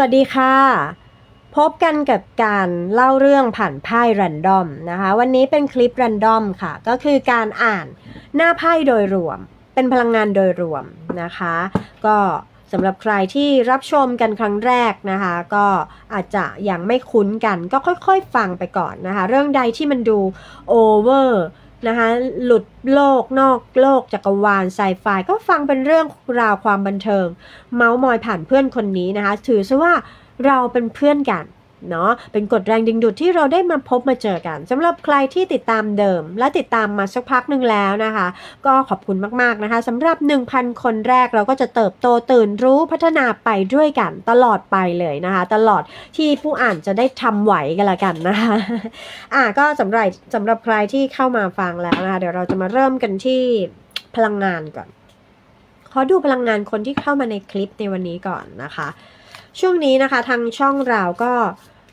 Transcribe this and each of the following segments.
วัสดีค่ะ พบกันกับการเล่าเรื่องผ่านไพ่แรนดอมนะคะ วันนี้เป็นคลิปแรนดอมค่ะ ก็คือการอ่านหน้าไพ่โดยรวม เป็นพลังงานโดยรวมนะคะ ก็สำหรับใครที่รับชมกันครั้งแรกนะคะ ก็อาจจะยังไม่คุ้นกัน ก็ค่อยๆ ฟังไปก่อนนะคะ เรื่องใดที่มันดูโอเวอร์ นะคะหลุดโลกนอกโลกจักรวาลไซไฟก็ฟังเป็นเรื่องราวความบันเทิง เมาส์มอยผ่านเพื่อนคนนี้นะคะ ถือซะว่าเราเป็นเพื่อนกัน เนาะเป็นกฎแรงดึงดูดที่เราได้มาพบมาเจอกันสำหรับใครที่ติดตามเดิม และติดตามมาสักพักหนึ่งแล้วนะคะ ก็ขอบคุณมากๆนะคะสำหรับ 1,000 คนแรกเราก็จะเติบโตตื่นรู้พัฒนาไปด้วยกันตลอดไปเลยนะคะ ตลอดที่ผู้อ่านจะได้ทำไหวกันละกันนะคะอะก็สำหรับสำหรับใครที่เข้ามาฟังแล้วนะคะเดี๋ยวเราจะมาเริ่มกันที่พลังงานก่อน ขอดูพลังงานคนที่เข้ามาในคลิปในวันนี้ก่อนนะคะ ช่วงนี้นะคะทางช่องเราก็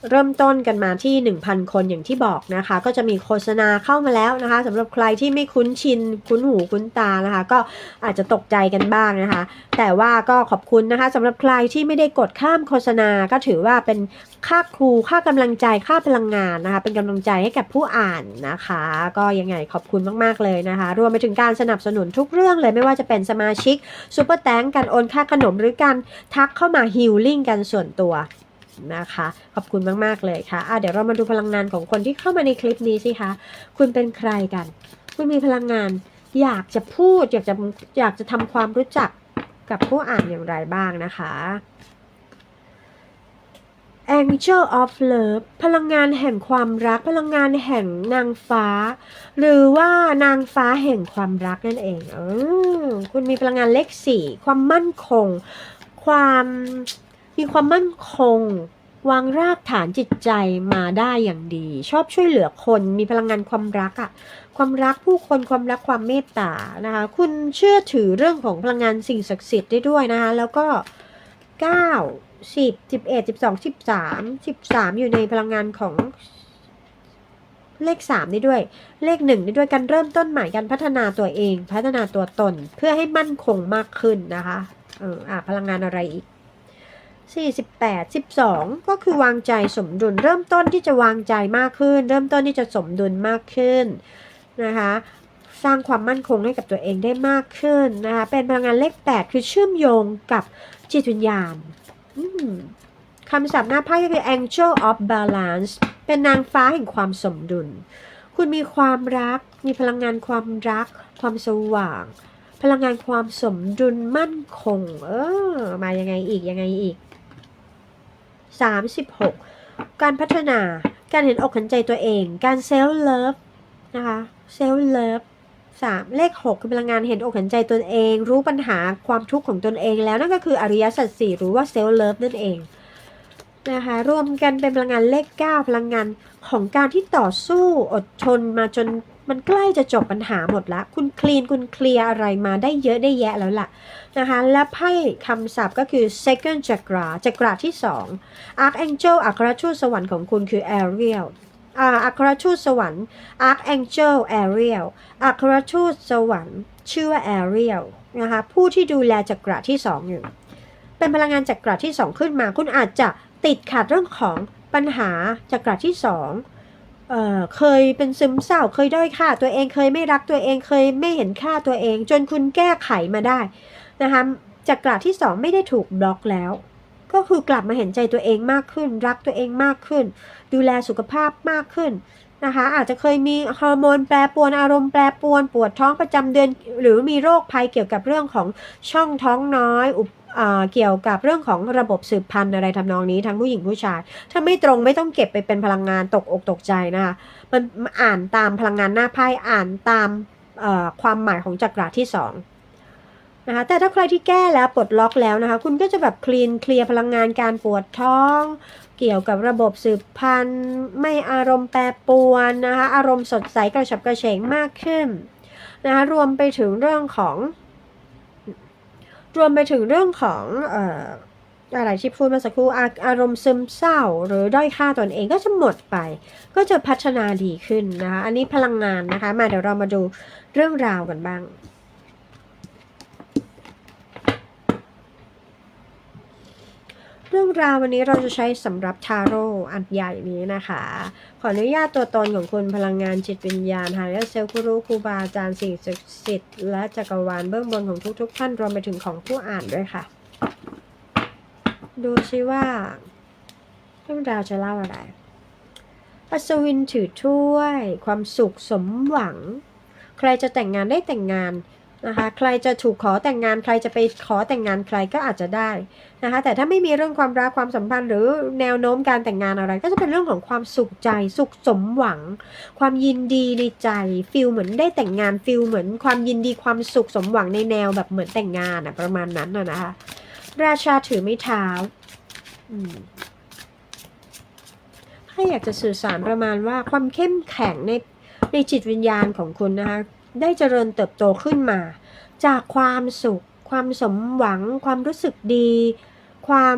เริ่มต้นกันมาที่ 1,000 คนอย่างที่บอกนะคะ ก็จะมีโฆษณาเข้ามาแล้วนะคะสำหรับใครที่ไม่คุ้นชิน คุ้นหูคุ้นตานะคะ ก็อาจจะตกใจกันบ้างนะคะ แต่ว่าก็ขอบคุณนะคะสำหรับใครที่ไม่ได้กดข้ามโฆษณาก็ถือว่าเป็นค่าครูค่ากำลังใจค่าพลังงานนะคะ เป็นกำลังใจให้กับผู้อ่านนะคะ ก็ยังไงขอบคุณมากๆเลยนะคะ รวมไปถึงการสนับสนุนทุกเรื่องเลยไม่ว่าจะเป็นสมาชิกซูเปอร์แตงการโอนค่าขนมหรือการทักเข้ามาฮิลลิ่งกันส่วนตัว นะคะ ขอบคุณมาก ๆ เลยค่ะะเดี๋ยวเรามาดูพลังงานของคนที่เข้ามาในคลิปนี้สิคะ คุณเป็นใครกัน คุณมีพลังงานอยากจะพูด อยากจะอยากจะทำความรู้จักกับผู้อ่านอย่างไรบ้างนะคะ Angel of Love พลังงานแห่งความรัก พลังงานแห่งนางฟ้า หรือว่านางฟ้าแห่งความรักนั่นเองอคุณมีพลังงานเลขสี่ความมั่นคง ความ มีความมั่นคง วางรากฐานจิตใจมาได้อย่างดี ชอบช่วยเหลือคน มีพลังงานความรักอะความรักผู้คนความรักความเมตตานะคะ คุณเชื่อถือเรื่องของพลังงานสิ่งศักดิ์สิทธิ์ได้ด้วยนะคะ แล้วก็เก้าสิบสิบเอ็ดสิบสองสิบสามสิบสามอยู่ในพลังงานของเลขสามนี่ด้วย เลขหนึ่งนี่ด้วยการเริ่มต้นใหม่การพัฒนาตัวเอง พัฒนาตัวตน เพื่อให้มั่นคงมากขึ้นนะคะ เอออะพลังงานอะไรอีก 48 12 ก็คือวางใจสมดุล เริ่มต้นที่จะวางใจมากขึ้น เริ่มต้นที่จะสมดุลมากขึ้นนะคะสร้างความมั่นคงให้กับตัวเองได้มากขึ้นนะคะเป็นพลังงานเลข 8 คือเชื่อมโยงกับจิตวิญญาณคำศัพท์หน้าไพ่ก็คือ angel of balance เป็นนางฟ้าแห่งความสมดุล คุณมีความรัก มีพลังงานความรัก ความสว่าง พลังงานความสมดุลมั่นคง เออ มายังไงอีกยังไงอีก 36 การพัฒนาการเห็นอกเห็นใจตัวเอง การเซลฟ์เลิฟนะคะเซลฟ์เลิฟสามเลขหกคือพลังงานเห็นอกเห็นใจตนเอง รู้ปัญหาความทุกข์ของตนเองแล้วนั่นก็คืออริยสัจสี่หรือว่าเซลฟ์เลิฟนั่นเองนะคะรวมกันเป็นพลังงานเลข 9 พลังงานของการที่ต่อสู้อดทนมาจน มันใกล้จะจบปัญหาหมดละ คุณคลีนคุณเคลียร์อะไรมาได้เยอะได้แยะแล้วล่ะนะคะ และไพ่คำศัพท์ก็คือ second chakra จักราที่ 2 archangel อัครทูตสวรรค์ของคุณคือ Ariel อ่าอัครทูตสวรรค์ archangel Ariel อัครทูตสวรรค์ ชื่อว่า Ariel นะคะผู้ที่ดูแลจักราที่ 2 อยู่ เป็นพลังงานจักราที่ 2 ขึ้นมา คุณอาจจะติดขัดเรื่องของปัญหาจักราที่ 2 เอ่อเคยเป็นซึมเศร้าเคยด้อยค่าตัวเองเคยไม่รักตัวเองเคยไม่เห็นค่าตัวเอง จนคุณแก้ไขมาได้นะคะจักราที่ 2 ไม่ได้ถูกบล็อกแล้ว ก็คือกลับมาเห็นใจตัวเองมากขึ้น รักตัวเองมากขึ้น ดูแลสุขภาพมากขึ้นนะคะอาจจะเคยมีฮอร์โมนแปรปรวนอารมณ์แปรปรวนปวดท้องประจำเดือน หรือมีโรคภัยเกี่ยวกับเรื่องของช่องท้องน้อยอุ เกี่ยวกับเรื่องของระบบสืบพันธุ์อะไรทำนองนี้ทั้งผู้หญิงผู้ชาย ถ้าไม่ตรงไม่ต้องเก็บไปเป็นพลังงานตกอกตกใจนะคะมันอ่านตามพลังงานหน้าไพ่อ่านตามความหมายของจักราที่สองนะคะแต่ถ้าใครที่แก้แล้วปลดล็อกแล้วนะคะ คุณก็จะแบบคลีนเคลียร์พลังงานการปวดท้อง เกี่ยวกับระบบสืบพันธุ์ ไม่อารมณ์แปรปรวนนะคะ อารมณ์สดใสกระฉับกระเฉงมากขึ้นนะคะรวมไปถึงเรื่องของ รวมไปถึงเรื่องของเอ่ออะไรที่พูดเมื่อสักครู่อาอารมณ์ซึมเศร้า หรือด้อยค่าตนเองก็จะหมดไป ก็จะพัฒนาดีขึ้นนะคะ อันนี้พลังงานนะคะ มาเดี๋ยวเรามาดูเรื่องราวกันบ้าง ราววันนี้เราจะใช้สำหรับทาโร่อันใหญ่นี้นะคะ ขออนุญาตตัวตนของคุณพลังงานจิตวิญญาณหายเซลครูรู้ครูบาอาจารย์สิ่งศักดิ์สิทธิ์และจักรวาลเบื้องบนของทุก ๆ ท่านรวมไปถึงของผู้อ่านด้วยค่ะ ดูซิว่าเรื่องราวจะเล่าอะไรอัศวินถือถ้วย ความสุขสมหวัง ใครจะแต่งงานได้แต่งงาน นะคะ ใครจะถูกขอแต่งงานใครจะไปขอแต่งงานใครก็อาจจะได้นะคะ แต่ถ้าไม่มีเรื่องความรักความสัมพันธ์ หรือแนวโน้มการแต่งงานอะไร ก็จะเป็นเรื่องของความสุขใจ สุขสมหวัง ความยินดีในใจฟิลเหมือนได้แต่งงานฟิลเหมือนความยินดีความสุขสมหวังในแนวแบบเหมือนแต่งงานอะประมาณนั้นนะคะ ราชาถือไม้เท้าถ้าอยากจะสื่อสารประมาณว่าความเข้มแข็งในในจิตวิญญาณของคุณนะคะ ได้เจริญเติบโตขึ้นมา จากความสุข ความสมหวัง ความรู้สึกดี ความ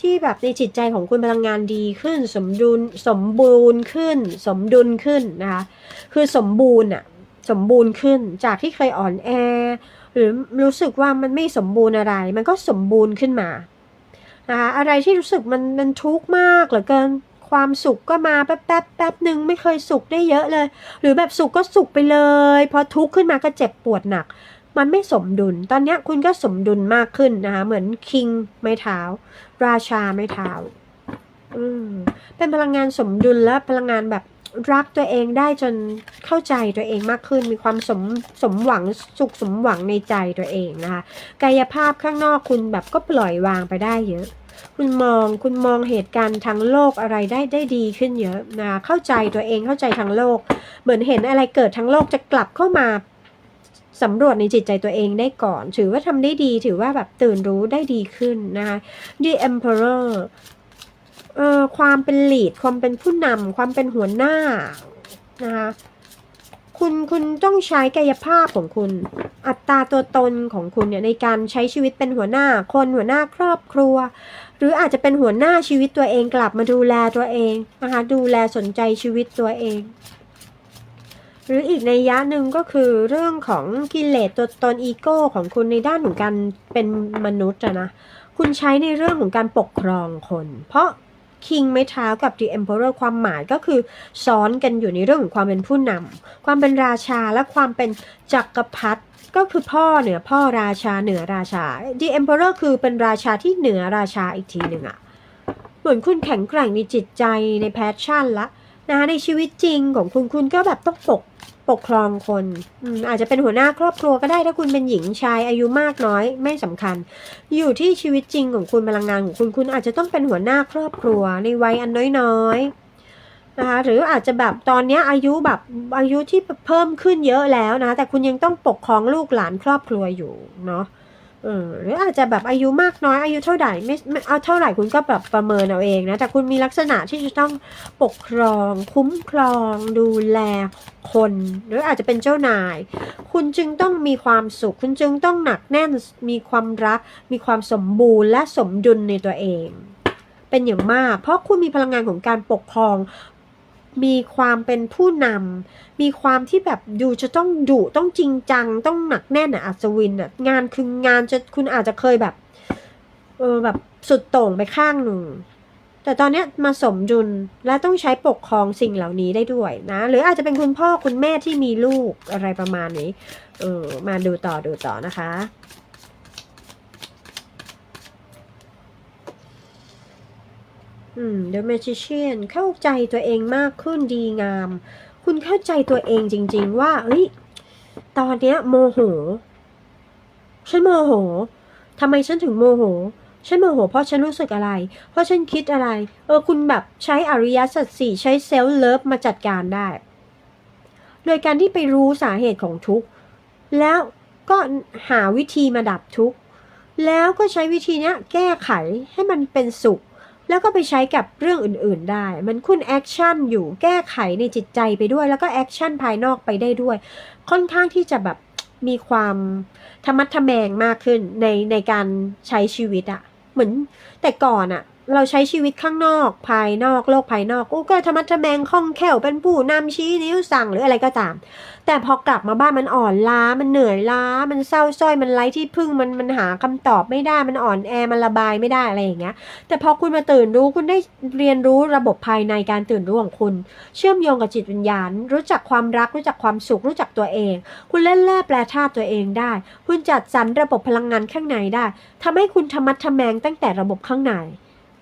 ที่แบบในจิตใจของคุณพลังงานดีขึ้น สมดุลสมบูรณ์ขึ้น สมดุลขึ้นนะคะคือสมบูรณ์อะสมบูรณ์ขึ้นจากที่เคยอ่อนแอ หรือรู้สึกว่ามันไม่สมบูรณ์อะไร มันก็สมบูรณ์ขึ้นมานะคะอะไรที่รู้สึกมันมันทุกข์มากเหลือเกิน ความสุขก็มาแป๊บแป๊บแป๊บหนึ่งไม่เคยสุขได้เยอะเลย หรือแบบสุขก็สุขไปเลย พอทุกข์ขึ้นมาก็เจ็บปวดหนัก มันไม่สมดุล ตอนนี้คุณก็สมดุลมากขึ้นนะคะเหมือนคิงไม้เท้า ราชาไม้เท้าอืมเป็นพลังงานสมดุลและพลังงานแบบรักตัวเองได้จนเข้าใจตัวเองมากขึ้น มีความสมสมหวังสุขสมหวังในใจตัวเองนะคะ กายภาพข้างนอกคุณแบบก็ปล่อยวางไปได้เยอะ คุณมองคุณมองเหตุการณ์ทางโลกอะไรได้ได้ดีขึ้นเยอะนะคะเข้าใจตัวเองเข้าใจทางโลก เหมือนเห็นอะไรเกิดทางโลกจะกลับเข้ามาสำรวจในจิตใจตัวเองได้ก่อน ถือว่าทำได้ดีถือว่าแบบตื่นรู้ได้ดีขึ้นนะคะ The Emperor เอ่อความเป็นลีดความเป็นผู้นำความเป็นหัวหน้านะคะคุณคุณต้องใช้กายภาพของคุณ อัตราตัวตนของคุณเนี่ยในการใช้ชีวิตเป็นหัวหน้าคนหัวหน้าครอบครัว หรืออาจจะเป็นหัวหน้าชีวิตตัวเองกลับมาดูแลตัวเองนะคะดูแลสนใจชีวิตตัวเอง หรืออีกในยะหนึ่งก็คือเรื่องของกิเลสตัวตนอีโก้ของคุณในด้านของการเป็นมนุษย์นะคุณใช้ในเรื่องของการปกครองคน เพราะ King ไม้เท้ากับ The Emperor ความหมายก็คือซ้อนกันอยู่ในเรื่องของความเป็นผู้นำความเป็นราชาและความเป็นจักรพรรดิก็คือพ่อเหนือพ่อราชาเหนือราชา The Emperor คือเป็นราชาที่เหนือราชาอีกทีหนึ่งอะเหมือนคุณแข็งแกร่งในจิตใจในแพชชั่นละนะคะในชีวิตจริงของคุณคุณก็แบบต้องปก ปกครองคนออาจจะเป็นหัวหน้าครอบครัวก็ได้ถ้าคุณเป็นหญิงชายอายุมากน้อยไม่สำคัญ อยู่ที่ชีวิตจริงของคุณพลังงานของคุณคุณอาจจะต้องเป็นหัวหน้าครอบครัวในวัยอันน้อยๆนะคะหรืออาจจะแบบตอนนี้อายุแบบอายุที่เพิ่มขึ้นเยอะแล้วนะแต่คุณยังต้องปกครองลูกหลานครอบครัวอยู่เนาะ เออหรืออาจจะแบบอายุมากน้อยอายุเท่าไหร่ไม่ไม่เอาเท่าไหร่คุณก็แบบประเมินเอาเองนะแต่คุณมีลักษณะที่จะต้องปกครอง คุ้มครอง ดูแลคน หรืออาจจะเป็นเจ้านาย คุณจึงต้องมีความสุข คุณจึงต้องหนักแน่นมีความรัก มีความสมบูรณ์และสมดุลในตัวเอง เป็นอย่างมาก เพราะคุณมีพลังงานของการปกครอง มีความเป็นผู้นำมีความที่แบบดูจะต้องดุต้องจริงจัง ต้องหนักแน่นอะอัศวินอะงานคืองานจะคุณอาจจะเคยแบบเออแบบสุดโต่งไปข้างหนึ่งแต่ตอนนี้มาสมดุลและต้องใช้ปกครองสิ่งเหล่านี้ได้ด้วยนะ หรืออาจจะเป็นคุณพ่อคุณแม่ที่มีลูกอะไรประมาณนี้ เออมาดูต่อดูต่อนะคะ อืม The Magician เข้าใจตัวเองมากขึ้นดีงาม คุณเข้าใจตัวเองจริง ๆ ว่าเฮ้ยตอนเนี้ย โมโห ฉันโมโหทำไมฉันถึงโมโห ฉันโมโหเพราะฉันรู้สึกอะไร เพราะฉันคิดอะไร เออคุณแบบใช้อริยสัจสี่ใช้เซลล์เลิฟมาจัดการได้ โดยการที่ไปรู้สาเหตุของทุกข์ แล้วก็หาวิธีมาดับทุกข์ แล้วก็ใช้วิธีนี้แก้ไขให้มันเป็นสุข แล้วก็ไปใช้กับเรื่องอื่นๆได้มันคุณแอคชั่นอยู่แก้ไขในจิตใจไปด้วย แล้วก็แอคชั่นภายนอกไปได้ด้วย ค่อนข้างที่จะแบบมีความธรรมัดทะแมงมากขึ้นในในการใช้ชีวิตอะเหมือนแต่ก่อนอะ เราใช้ชีวิตข้างนอกภายนอกโลกภายนอกอู้ก็ธรรมะทะแมงคล่องแคล่วเป็นผู้นำชี้นิ้วสั่งหรืออะไรก็ตาม แต่พอกลับมาบ้านมันอ่อนล้ามันเหนื่อยล้า มันเศร้าส้อยมันไร้ที่พึ่งมันมันหาคำตอบไม่ได้มันอ่อนแอมันระบายไม่ได้อะไรอย่างเงี้ย แต่พอคุณมาตื่นรู้คุณได้เรียนรู้ระบบภายในการตื่นรู้ของคุณ เชื่อมโยงกับจิตวิญญาณ รู้จักความรักรู้จักความสุขรู้จักตัวเอง คุณเล่นแร่แปลธาตุตัวเองได้ คุณจัดสรรระบบพลังงานข้างในได้ทำให้คุณธรรมัดทะแมงตั้งแต่ระบบข้างใน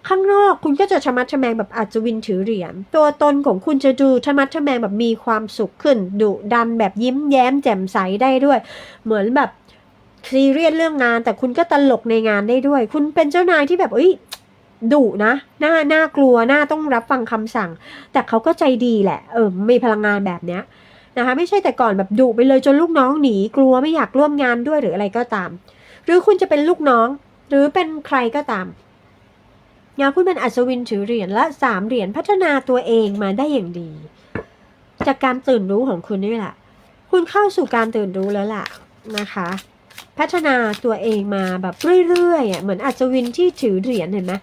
ข้างนอกคุณก็จะชะมัดชะแมงแบบอาจจะวินถือเหรียญตัวตนของคุณจะดูชะมัดชะแมงแบบมีความสุขขึ้นดุดันแบบยิ้มแย้มแจ่มใสได้ด้วย เหมือนแบบซีเรียสเรื่องงาน แต่คุณก็ตลกในงานได้ด้วย คุณเป็นเจ้านายที่แบบเอ้ยดุนะหน้าหน่ากลัวหน้าต้องรับฟังคำสั่ง แต่เขาก็ใจดีแหละ เออมีพลังงานแบบเนี้ยนะคะไม่ใช่แต่ก่อนแบบดุไปเลยจนลูกน้องหนีกลัวไม่อยากร่วมงานด้วยหรืออะไรก็ตาม หรือคุณจะเป็นลูกน้อง หรือเป็นใครก็ตาม งานคุณเป็นอัศวินถือเหรียญและสามเหรียญพัฒนาตัวเองมาได้อย่างดี จากการตื่นรู้ของคุณนี่แหละ คุณเข้าสู่การตื่นรู้แล้วล่ะนะคะ พัฒนาตัวเองมาแบบเรื่อยๆอะเหมือนอัศวินที่ถือเหรียญเห็นไหม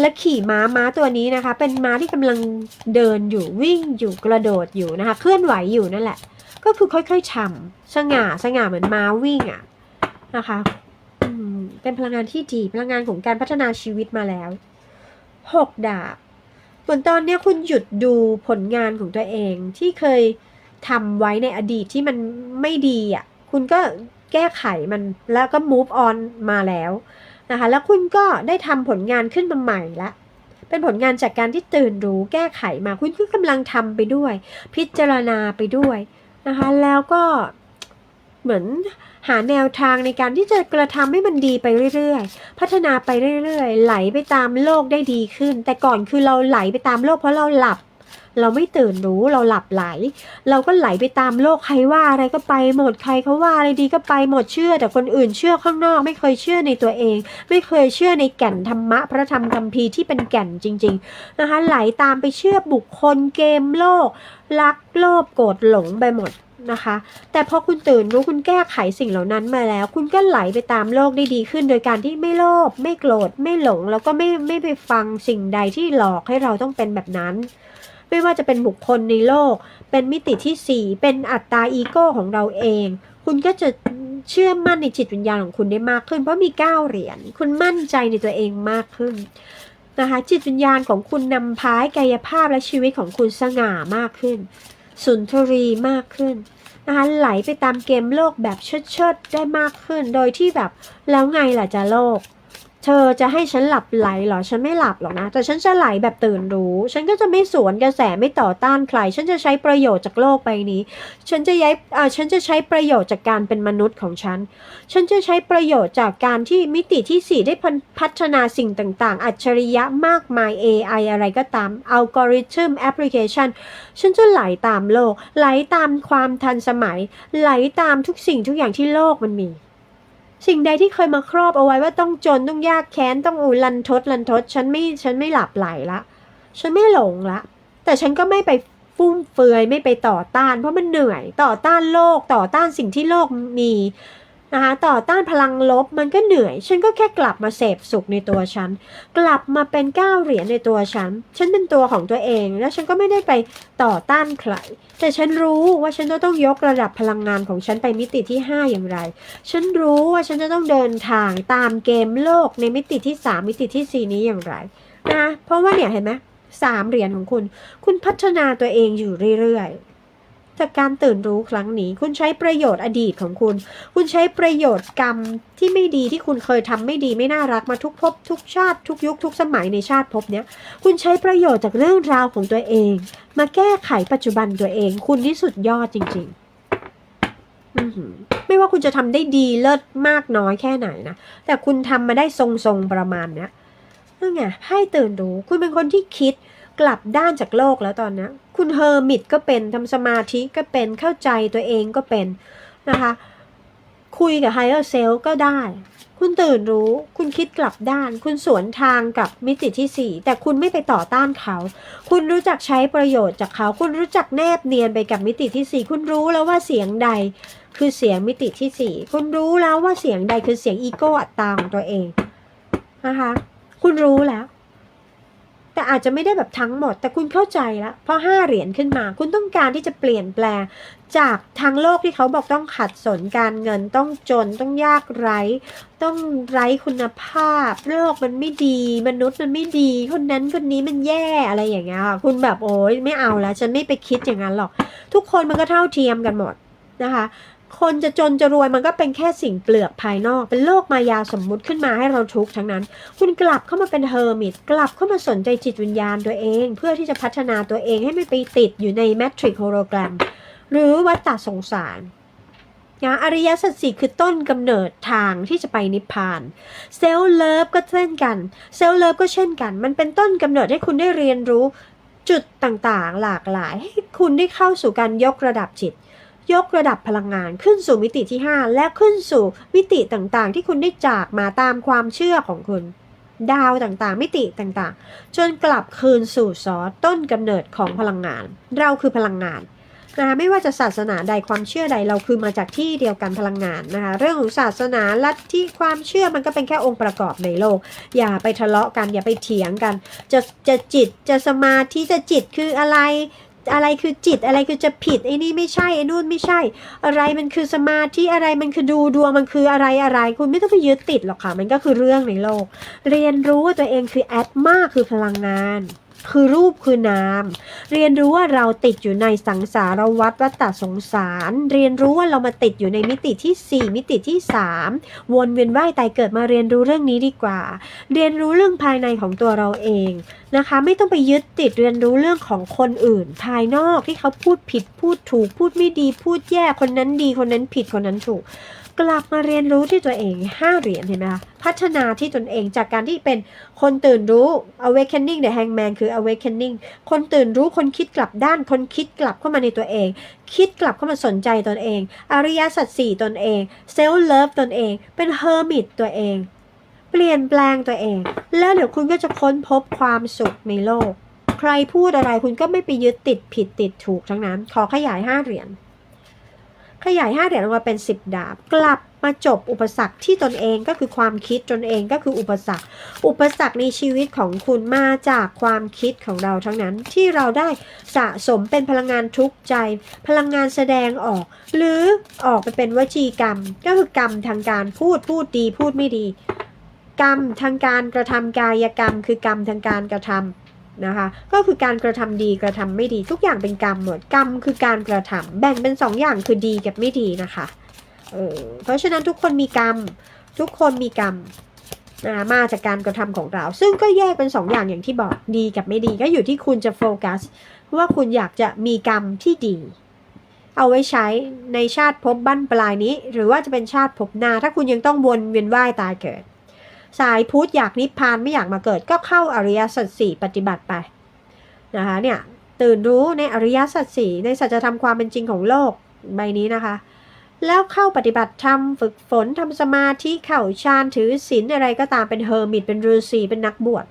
และขี่ม้าม้าตัวนี้นะคะ เป็นม้าที่กำลังเดินอยู่วิ่งอยู่กระโดดอยู่นะคะ เคลื่อนไหวอยู่นั่นแหละ ก็คือค่อยๆช่ำสง่าสง่าเหมือนม้าวิ่งอะนะคะเป็นพลังงานที่ดีพลังงานของการพัฒนาชีวิตมาแล้ว หกดาบเหมือนตอนนี้คุณหยุดดูผลงานของตัวเองที่เคยทำไว้ในอดีตที่มันไม่ดีอะ คุณก็แก้ไขมันแล้วก็ move on มาแล้วนะคะ แล้วคุณก็ได้ทำผลงานขึ้นมาใหม่ละเป็นผลงานจากการที่ตื่นรู้แก้ไขมาคุณก็กำลังทำไปด้วย พิจารณาไปด้วยนะคะ แล้วก็ เหมือนหาแนวทางในการที่จะกระทำให้มันดีไปเรื่อยๆ พัฒนาไปเรื่อยๆ ไหลไปตามโลกได้ดีขึ้น แต่ก่อนคือเราไหลไปตามโลกเพราะเราหลับ เราไม่ตื่นรู้เราหลับไหล เราก็ไหลไปตามโลกใครว่าอะไรก็ไปหมดใครเขาว่าอะไรดีก็ไปหมดเชื่อ แต่คนอื่นเชื่อข้างนอกไม่เคยเชื่อในตัวเอง ไม่เคยเชื่อในแก่นธรรมะพระธรรมคัมภีร์ที่เป็นแก่นจริง ๆนะคะไหลตามไปเชื่อบุคคลเกมโลกรักโลภโกรธหลงไปหมด นะคะ แต่พอคุณตื่นรู้คุณแก้ไขสิ่งเหล่านั้นมาแล้ว คุณก็ไหลไปตามโลกได้ดีขึ้น โดยการที่ไม่โลภไม่โกรธไม่หลง แล้วก็ไม่ไม่ไปฟังสิ่งใดที่หลอกให้เราต้องเป็นแบบนั้น ไม่ว่าจะเป็นบุคคลในโลก เป็นมิติที่สี่เป็นอัตตาอีโก้ของเราเอง คุณก็จะเชื่อมั่นในจิตวิญญาณของคุณได้มากขึ้น เพราะมีเก้าเหรียญคุณมั่นใจในตัวเองมากขึ้นนะคะจิตวิญญาณของคุณนำพายกายภาพและชีวิตของคุณสง่ามากขึ้น สุนทรีมากขึ้น นะคะไหลไปตามเกมโลกแบบเชิดๆได้มากขึ้น โดยที่แบบแล้วไงล่ะจะโลก เธอจะให้ฉันหลับไหลเหรอ ฉันไม่หลับหรอกนะ แต่ฉันจะไหลแบบตื่นรู้ ฉันก็จะไม่สวนกระแสไม่ต่อต้านใคร ฉันจะใช้ประโยชน์จากโลกใบนี้ ฉันจะย้ายอ่าฉันจะใช้ประโยชน์จากการเป็นมนุษย์ของฉัน ฉันจะใช้ประโยชน์จากการที่มิติที่สี่ได้พัฒนาสิ่งต่างๆ อัจฉริยะมากมาย AI อะไรก็ตามอัลกอริทึมแอปพลิเคชัน ฉันจะไหลตามโลก ไหลตามความทันสมัย ไหลตามทุกสิ่งทุกอย่างที่โลกมันมี สิ่งใดที่เคยมาครอบเอาไว้ว่าต้องจนต้องยากแค้นต้องอุลันทดลันทด ฉันไม่ฉันไม่หลับไหลละฉันไม่หลงละ แต่ฉันก็ไม่ไปฟุ่มเฟือยไม่ไปต่อต้าน เพราะมันเหนื่อยต่อต้านโลกต่อต้านสิ่งที่โลกมี นะคะต่อต้านพลังลบมันก็เหนื่อย ฉันก็แค่กลับมาเสพสุขในตัวฉัน กลับมาเป็นก้าวเหรียญในตัวฉัน ฉันเป็นตัวของตัวเอง แล้วฉันก็ไม่ได้ไปต่อต้านใคร แต่ฉันรู้ว่าฉันจะต้องยกระดับพลังงานของฉันไปมิติที่ 5 อย่างไร ฉันรู้ว่าฉันจะต้องเดินทางตามเกมโลกในมิติที่ 3 มิติที่ 4 นี้อย่างไรนะเพราะว่าเนี่ยเห็นไหมสามเหรียญของคุณ คุณพัฒนาตัวเองอยู่เรื่อยๆ จากการตื่นรู้ครั้งนี้ คุณใช้ประโยชน์อดีตของคุณ คุณใช้ประโยชน์กรรมที่ไม่ดีที่คุณเคยทำไม่ดีไม่น่ารักมาทุกภพทุกชาติทุกยุคทุกสมัยในชาติภพเนี้ยคุณใช้ประโยชน์จากเรื่องราวของตัวเอง มาแก้ไขปัจจุบันตัวเอง คุณนี่สุดยอดจริงๆอไม่ว่าคุณจะทำได้ดีเลิศมากน้อยแค่ไหนนะ แต่คุณทำมาได้ทรงๆประมาณเนี้ยนั่นไงให้ตื่นรู้ คุณเป็นคนที่คิด กลับด้านจากโลกแล้วตอนนี้คุณเฮอร์มิตก็เป็นทำสมาธิก็เป็นเข้าใจตัวเองก็เป็นนะคะคุยกับไฮเออร์เซลก็ได้ คุณตื่นรู้ คุณคิดกลับด้าน คุณสวนทางกับมิติที่สี่แต่คุณไม่ไปต่อต้านเขา คุณรู้จักใช้ประโยชน์จากเขา คุณรู้จักแนบเนียนไปกับมิติที่สี่คุณรู้แล้วว่าเสียงใดคือเสียงมิติที่สี่คุณรู้แล้วว่าเสียงใดคือเสียงอีโก้อัตตาของตัวเองนะคะ คุณรู้แล้ว แต่อาจจะไม่ได้แบบทั้งหมด แต่คุณเข้าใจแล้วเพราะห้าเหรียญขึ้นมา คุณต้องการที่จะเปลี่ยนแปลง จากทางโลกที่เขาบอกต้องขัดสนการเงินต้องจนต้องยากไร้ ต้องไร้คุณภาพ โลกมันไม่ดี มนุษย์มันไม่ดี คนนั้นคนนี้มันแย่อะไรอย่างเงี้ยค่ะคุณแบบโอ๊ยไม่เอาแล้วฉันไม่ไปคิดอย่างนั้นหรอก ทุกคนมันก็เท่าเทียมกันหมดนะคะ คนจะจนจะรวยมันก็เป็นแค่สิ่งเปลือกภายนอก เป็นโลกมายาสมมุติขึ้นมาให้เราทุกข์ทั้งนั้น คุณกลับเข้ามาเป็นเฮอร์มิตกลับเข้ามาสนใจจิตวิญญาณตัวเอง เพื่อที่จะพัฒนาตัวเองให้ไม่ไปติดอยู่ในแมทริกโฮโลแกรมหรือวัฏฏะสงสารนะอริยสัจสี่คือต้นกำเนิดทางที่จะไปนิพพาน เซลล์เลิฟก็เช่นกัน เซลล์เลิฟก็เช่นกัน มันเป็นต้นกำเนิดให้คุณได้เรียนรู้จุดต่างๆ หลากหลาย ให้คุณได้เข้าสู่การยกระดับจิต ยกระดับพลังงานขึ้นสู่มิติที่ 5 และขึ้นสู่มิติต่างๆ ที่คุณได้จากมาตามความเชื่อของคุณ ดาวต่างๆ มิติต่างๆ จนกลับคืนสู่ซอสต้นกำเนิดของพลังงาน เราคือพลังงานนะคะไม่ว่าจะศาสนาใดความเชื่อใดเราคือมาจากที่เดียวกันพลังงานนะคะเรื่องของศาสนาลัทธิความเชื่อมันก็เป็นแค่องค์ประกอบในโลก อย่าไปทะเลาะกันอย่าไปเถียงกัน จะจะจิตจะสมาธิจะจิตคืออะไร อะไรคือจิตอะไรคือจะผิดไอ้นี่ไม่ใช่ไอ้นู่นไม่ใช่ อะไรมันคือสมาธิอะไรมันคือดูดวงมันคืออะไรอะไร คุณไม่ต้องไปยึดติดหรอกค่ะ มันก็คือเรื่องในโลก เรียนรู้ว่าตัวเองคือแอดมากคือพลังงาน คือรูปคือนาม เรียนรู้ว่าเราติดอยู่ในสังสารวัฏวัฏสงสาร เรียนรู้ว่าเรามาติดอยู่ในมิติที่ 4 มิติที่ 3 วนเวียนว่ายตายเกิดมาเรียนรู้เรื่องนี้ดีกว่า เรียนรู้เรื่องภายในของตัวเราเองนะคะ ไม่ต้องไปยึดติดเรียนรู้เรื่องของคนอื่น ภายนอกที่เขาพูดผิดพูดถูก พูดไม่ดีพูดแย่คนนั้นดีคนนั้นผิดคนนั้นถูก กลับมาเรียนรู้ที่ตัวเองห้าเหรียญเห็นไหมคะพัฒนาที่ตนเองจากการที่เป็นคนตื่นรู้ awakening the hangman คือ awakening คนตื่นรู้คนคิดกลับด้าน คนคิดกลับเข้ามาในตัวเอง คิดกลับเข้ามาสนใจตนเอง อริยสัจสี่ตนเอง self love ตนเอง เป็น hermit ตัวเอง เปลี่ยนแปลงตัวเอง แล้วเดี๋ยวคุณก็จะค้นพบความสุขในโลก ใครพูดอะไรคุณก็ไม่ไปยึดติดผิดติดถูกทั้งนั้น ขอขยายห้าเหรียญ ขยายห้าเหรียญออกมาเป็นสิบดาบ กลับมาจบอุปสรรคที่ตนเองก็คือความคิดตนเองก็คืออุปสรรค อุปสรรคในชีวิตของคุณมาจากความคิดของเราทั้งนั้นที่เราได้สะสมเป็นพลังงานทุกข์ใจ พลังงานแสดงออก หรือออกไปเป็นวจีกรรม ก็คือกรรมทางการพูดพูดดีพูดไม่ดี กรรมทางการกระทำกายกรรม คือกรรมทางการกระทำ นะคะ ก็คือการกระทำดีกระทำไม่ดีทุกอย่างเป็นกรรมหมดกรรมคือการกระทำแบ่งเป็นสองอย่างคือดีกับไม่ดีนะคะเออเพราะฉะนั้นทุกคนมีกรรม ทุกคนมีกรรมนะมาจากการกระทำของเรา ซึ่งก็แยกเป็นสองอย่างอย่างที่บอกดีกับไม่ดีก็อยู่ที่คุณจะโฟกัสว่าคุณอยากจะมีกรรมที่ดี เอาไว้ใช้ในชาติภพบั้นปลายนี้ หรือว่าจะเป็นชาติภพหน้า ถ้าคุณยังต้องวนเวียนว่ายตายเกิด สายพุทธอยากนิพพานไม่อยากมาเกิดก็เข้าอริยสัจสี่ปฏิบัติไปนะคะเนี่ยตื่นรู้ในอริยสัจสี่ในสัจธรรมความเป็นจริงของโลกใบนี้นะคะ แล้วเข้าปฏิบัติธรรมฝึกฝนทำสมาธิเข่าฌานถือศีลอะไรก็ตามเป็นเฮอร์มิตเป็นฤาษีเป็นนักบวช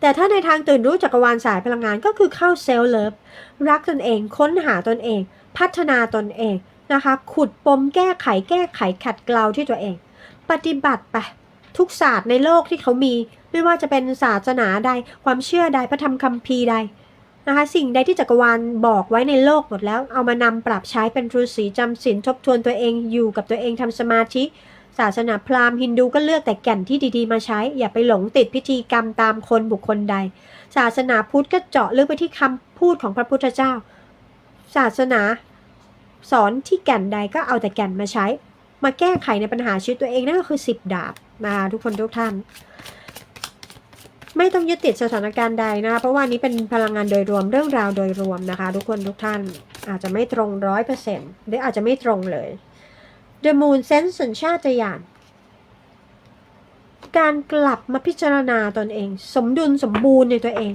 แต่ถ้าในทางตื่นรู้จักรวาลสายพลังงานก็คือเข้าเซลล์เลิฟรักตนเองค้นหาตนเอง พัฒนาตนเองนะคะ ขุดปมแก้ไขแก้ไขขัดเกลาที่ตัวเอง ปฏิบัติไป ทุกศาสตร์ในโลกที่เขามี ไม่ว่าจะเป็นศาสนาใด ความเชื่อใดพระธรรมคัมภีร์ใดนะคะสิ่งใดที่จักรวาลบอกไว้ในโลกหมดแล้ว เอามานำปรับใช้เป็นฤาษีจำศีลทบทวนตัวเองอยู่กับตัวเองทำสมาธิ ศาสนาพราหมณ์ฮินดูก็เลือกแต่แก่นที่ดีๆ มาใช้ อย่าไปหลงติดพิธีกรรมตามคนบุคคลใด ศาสนาพุทธก็เจาะลึกไปที่คำพูดของพระพุทธเจ้า ศาสนาสอนที่แก่นใดก็เอาแต่แก่นมาใช้ มาแก้ไขในปัญหาชีวิตตัวเองนั่นก็คือสิบดาบ นะคะทุกคนทุกท่าน ไม่ต้องยึดติดสถานการณ์ใดนะคะเพราะว่านี้เป็นพลังงานโดยรวมเรื่องราวโดยรวมนะคะ ทุกคนทุกท่านอาจจะไม่ตรงร้อยเปอร์เซ็นต์หรืออาจจะไม่ตรงเลย The Moon Sense สัญชาตญาณการกลับมาพิจารณาตนเอง สมดุลสมบูรณ์ในตัวเอง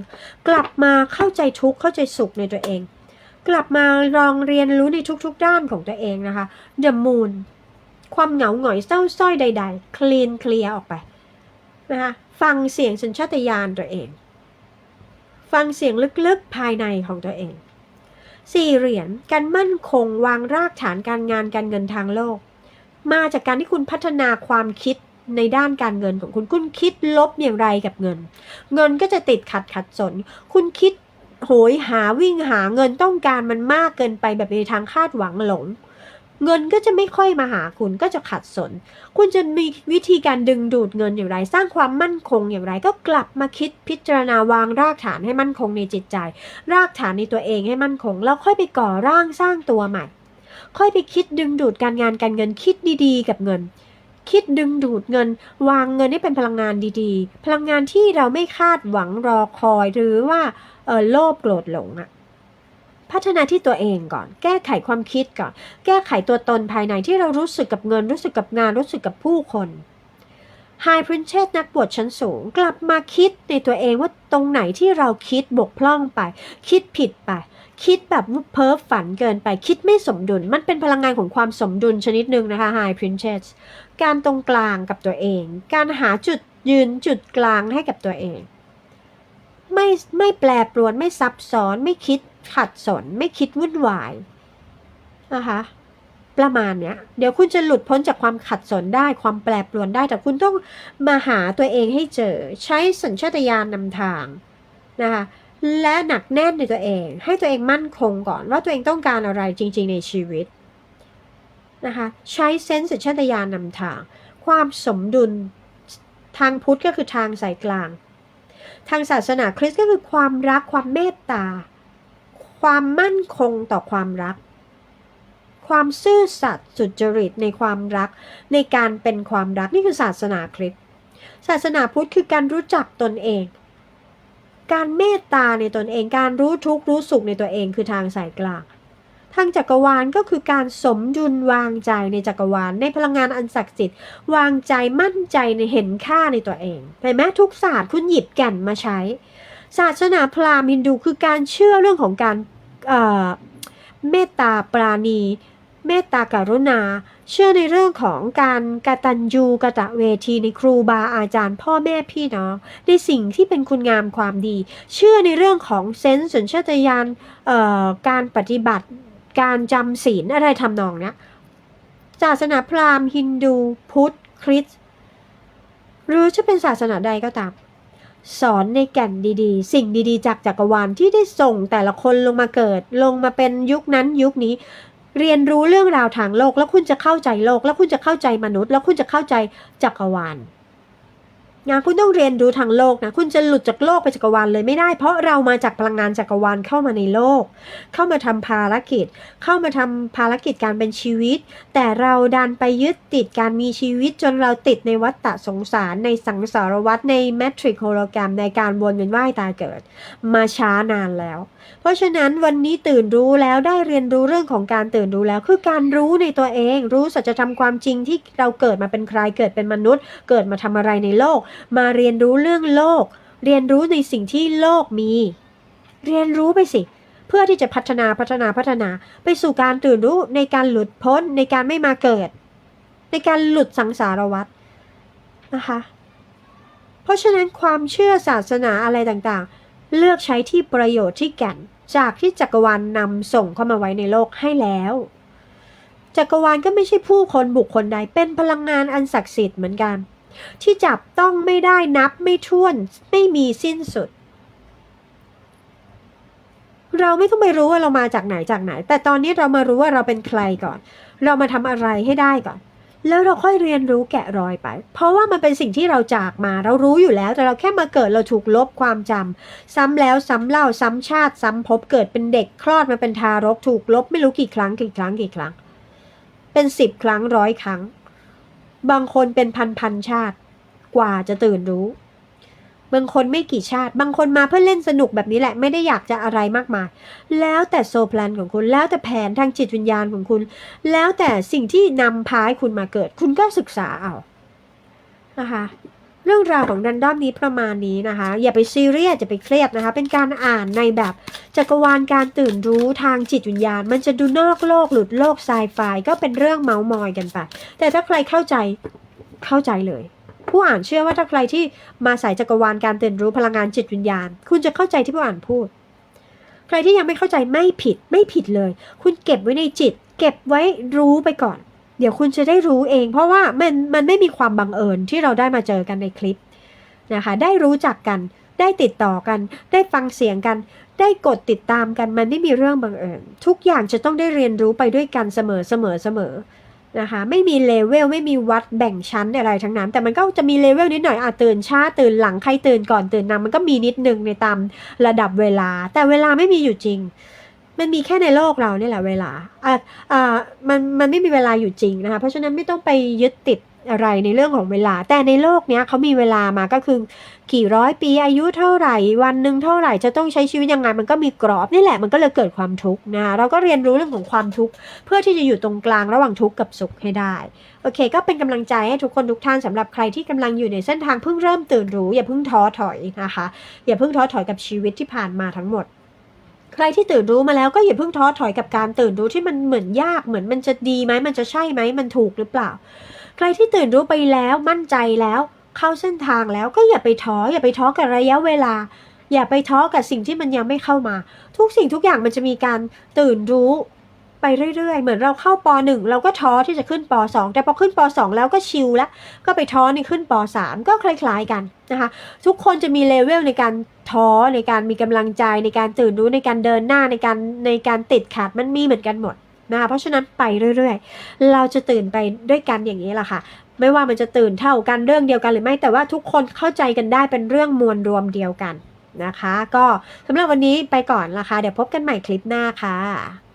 กลับมาเข้าใจทุกข์เข้าใจสุขในตัวเอง กลับมาลองเรียนรู้ในทุกๆด้านของตัวเองนะคะ The Moon ความเหงาหงอยเศร้าส้อยใด ๆ คลีนเคลียร์ออกไปนะคะฟังเสียงสัญชาตญาณตัวเอง ฟังเสียงลึกๆภายในของตัวเองสี่เหรียญการมั่นคงวางรากฐานการงานการเงินทางโลก มาจากการที่คุณพัฒนาความคิดในด้านการเงินของคุณคุณคิดลบอย่างไรกับเงิน เงินก็จะติดขัดขัดสน คุณคิดโหยหาวิ่งหาเงินต้องการมันมากเกินไปแบบในทางคาดหวังหลง เงินก็จะไม่ค่อยมาหาคุณก็จะขัดสน คุณจะมีวิธีการดึงดูดเงินอย่างไร สร้างความมั่นคงอย่างไร ก็กลับมาคิดพิจารณาวางรากฐานให้มั่นคงในจิตใจ รากฐานในตัวเองให้มั่นคง แล้วค่อยไปก่อร่างสร้างตัวใหม่ ค่อยไปคิดดึงดูดการงานการเงินคิดดีๆ กับเงิน คิดดึงดูดเงิน วางเงินให้เป็นพลังงานดีๆ พลังงานที่เราไม่คาดหวังรอคอยหรือว่าเออโลภโกรธหลงอะ พัฒนาที่ตัวเองก่อน แก้ไขความคิดก่อน แก้ไขตัวตนภายในที่เรารู้สึกกับเงิน รู้สึกกับงาน รู้สึกกับผู้คน High Princess นักบวชชั้นสูง กลับมาคิดในตัวเองว่าตรงไหนที่เราคิดบกพร่องไป คิดผิดไป คิดแบบเพ้อฝันเกินไปคิดไม่สมดุล มันเป็นพลังงานของความสมดุลชนิดหนึ่งนะคะ High Princess การตรงกลางกับตัวเอง การหาจุดยืนจุดกลางให้กับตัวเอง ไม่ไม่แปรปรวนไม่ซับซ้อนไม่คิดขัดสน ไม่คิดวุ่นวายนะคะประมาณเนี้ยเดี๋ยวคุณจะหลุดพ้นจากความขัดสนได้ความแปรปรวนได้ แต่คุณต้องมาหาตัวเองให้เจอ ใช้สัญชาตญาณนำทางนะคะและหนักแน่นในตัวเอง ให้ตัวเองมั่นคงก่อนว่าตัวเองต้องการอะไรจริง ๆ ในชีวิตนะคะใช้เซนส์สัญชาตญาณนำทาง ความสมดุลทางพุทธก็คือทางสายกลาง ทางศาสนาคริสต์ก็คือความรักความเมตตา ความมั่นคงต่อความรัก ความซื่อสัตย์สุจริตในความรัก ในการเป็นความรักนี่คือศาสนาคริสต์ศาสนาพุทธคือการรู้จักตนเอง การเมตตาในตนเอง การรู้ทุกข์รู้สุขในตัวเองคือทางสายกลาง ทางจักรวาลก็คือการสมดุลวางใจในจักรวาลในพลังงานอันศักดิ์สิทธิ์ วางใจมั่นใจในเห็นค่าในตัวเองเห็นไหมทุกศาสตร์คุณหยิบแก่นมาใช้ ศาสนาพราหมณ์ฮินดูคือการเชื่อเรื่องของการเมตตาปราณี เมตตากรุณา เชื่อในเรื่องของการกตัญญูกะตะเวทีในครูบาอาจารย์ พ่อแม่พี่น้อง ในสิ่งที่เป็นคุณงามความดี เชื่อในเรื่องของเซนส์สัญชาตญาณการปฏิบัติ การจำศีลอะไรทำนองนี้ศาสนาพราหมณ์ฮินดู พุทธ คริสต์หรือจะเป็นศาสนาใดก็ตาม สอนในแก่นดีๆ สิ่งดีๆ จากจักรวาลที่ได้ส่งแต่ละคนลงมาเกิด ลงมาเป็นยุคนั้นยุคนี้ เรียนรู้เรื่องราวทางโลก แล้วคุณจะเข้าใจโลก แล้วคุณจะเข้าใจมนุษย์ แล้วคุณจะเข้าใจจักรวาล นะคุณต้องเรียนรู้ทางโลกนะคุณจะหลุดจากโลกไปจักรวาลเลยไม่ได้ เพราะเรามาจากพลังงานจักรวาลเข้ามาในโลก เข้ามาทำภารกิจ เข้ามาทำภารกิจการเป็นชีวิต แต่เราดันไปยึดติดการมีชีวิตจนเราติดในวัฏฏะสงสารในสังสารวัฏในแมทริกโฮโลแกรมในการวนเวียนว่ายตายเกิด มาช้านานแล้ว เพราะฉะนั้นวันนี้ตื่นรู้แล้วได้เรียนรู้เรื่องของการตื่นรู้แล้ว คือการรู้ในตัวเอง รู้สัจธรรมความจริงที่เราเกิดมาเป็นใครเกิดเป็นมนุษย์ เกิดมาทำอะไรในโลก มาเรียนรู้เรื่องโลก เรียนรู้ในสิ่งที่โลกมี เรียนรู้ไปสิเพื่อที่จะพัฒนาพัฒนาพัฒนา ไปสู่การตื่นรู้ในการหลุดพ้นในการไม่มาเกิด ในการหลุดสังสารวัฏนะคะ เพราะฉะนั้นความเชื่อศาสนาอะไรต่างๆ เลือกใช้ที่ประโยชน์ที่แก่น จากที่จักรวาลนำส่งเข้ามาไว้ในโลกให้แล้ว จักรวาลก็ไม่ใช่ผู้คนบุคคลใดเป็นพลังงานอันศักดิ์สิทธิ์เหมือนกัน ที่จับต้องไม่ได้นับไม่ถ้วนไม่มีสิ้นสุด เราไม่ต้องไปรู้ว่าเรามาจากไหนจากไหน แต่ตอนนี้เรามารู้ว่าเราเป็นใครก่อน เรามาทำอะไรให้ได้ก่อน แล้วเราค่อยเรียนรู้แกะรอยไป เพราะว่ามันเป็นสิ่งที่เราจากมา เรารู้อยู่แล้ว แต่เราแค่มาเกิดเราถูกลบความจำซ้ำแล้วซ้ำเล่าซ้ำชาติ ซ้ำพบเกิดเป็นเด็กคลอดมาเป็นทารกถูกลบไม่รู้กี่ครั้งกี่ครั้งกี่ครั้ง เป็นสิบครั้งร้อยครั้ง บางคนเป็นพันพันชาติ กว่าจะตื่นรู้ บางคนไม่กี่ชาติ บางคนมาเพื่อเล่นสนุกแบบนี้แหละ ไม่ได้อยากจะอะไรมากมาย แล้วแต่โซแพลนของคุณ แล้วแต่แผนทางจิตวิญญาณของคุณ แล้วแต่สิ่งที่นำพาให้คุณมาเกิด คุณก็ศึกษาเอา นะคะ เรื่องราวของดันดอมนี้ประมาณนี้นะคะ อย่าไปซีเรียสอย่าไปเครียดนะคะ เป็นการอ่านในแบบจักรวาลการตื่นรู้ทางจิตวิญญาณ มันจะดูนอกโลกหลุดโลกไซไฟก็เป็นเรื่องเมาส์มอยกันไป แต่ถ้าใครเข้าใจเข้าใจเลย ผู้อ่านเชื่อว่าถ้าใครที่มาสายจักรวาลการตื่นรู้พลังงานจิตวิญญาณ คุณจะเข้าใจที่ผู้อ่านพูด ใครที่ยังไม่เข้าใจไม่ผิดไม่ผิดเลย คุณเก็บไว้ในจิต เก็บไว้รู้ไปก่อน เดี๋ยวคุณจะได้รู้เอง เพราะว่ามันมันไม่มีความบังเอิญที่เราได้มาเจอกันในคลิปนะคะ ได้รู้จักกัน ได้ติดต่อกัน ได้ฟังเสียงกัน ได้กดติดตามกัน มันไม่มีเรื่องบังเอิญ ทุกอย่างจะต้องได้เรียนรู้ไปด้วยกันเสมอเสมอเสมอ นะคะไม่มีเลเวลไม่มีวัดแบ่งชั้นอะไรทั้งนั้น แต่มันก็จะมีเลเวลนิดหน่อยอะตื่นช้าตื่นหลังใครตื่นก่อนตื่นนำมันก็มีนิดนึงในตามระดับเวลา แต่เวลาไม่มีอยู่จริง มันมีแค่ในโลกเราเนี่ยแหละเวลาอะอ่ามันมันไม่มีเวลาอยู่จริงนะคะเพราะฉะนั้นไม่ต้องไปยึดติด อะไรในเรื่องของเวลา แต่ในโลกเนี้ยเขามีเวลามาก็คือ กี่ร้อยปีอายุเท่าไหร่ วันหนึ่งเท่าไหร่จะต้องใช้ชีวิตยังไงมันก็มีกรอบนี่แหละมันก็เลยเกิดความทุกข์นะคะเราก็เรียนรู้เรื่องของความทุกข์เพื่อที่จะอยู่ตรงกลางระหว่างทุกข์กับสุขให้ได้โอเค ก็เป็นกำลังใจให้ทุกคนทุกท่านสำหรับใครที่กำลังอยู่ในเส้นทางเพิ่งเริ่มตื่นรู้อย่าเพิ่งท้อถอยนะคะอย่าเพิ่งท้อถอยกับชีวิตที่ผ่านมาทั้งหมดใครที่ตื่นรู้มาแล้วก็อย่าเพิ่งท้อถอยกับการตื่นรู้ที่มันเหมือนยากเหมือนมันจะดีไหมมันจะใช่ไหมมันถูกหรือเปล่า ใครที่ตื่นรู้ไปแล้วมั่นใจแล้ว เข้าเส้นทางแล้วก็อย่าไปท้ออย่าไปท้อกับระยะเวลา อย่าไปท้อกับสิ่งที่มันยังไม่เข้ามา ทุกสิ่งทุกอย่างมันจะมีการตื่นรู้ไปเรื่อยๆ เหมือนเราเข้าป .1 เราก็ท้อที่จะขึ้นป .2 แต่พอขึ้นป .2 แล้วก็ชิลแล้วก็ไปท้อในขึ้นป .3 ก็คล้าย ๆกันนะคะทุกคนจะมีเลเวลในการท้อในการมีกำลังใจในการตื่นรู้ในการเดินหน้าในการในการติดขัดมันมีเหมือนกันหมด นะเพราะฉะนั้นไปเรื่อยๆ เราจะตื่นไปด้วยกันอย่างนี้แหละค่ะ ไม่ว่ามันจะตื่นเท่ากันเรื่องเดียวกันหรือไม่แต่ว่าทุกคนเข้าใจกันได้เป็นเรื่องมวลรวมเดียวกันนะคะ ก็สำหรับวันนี้ไปก่อนละค่ะเดี๋ยวพบกันใหม่คลิปหน้าค่ะ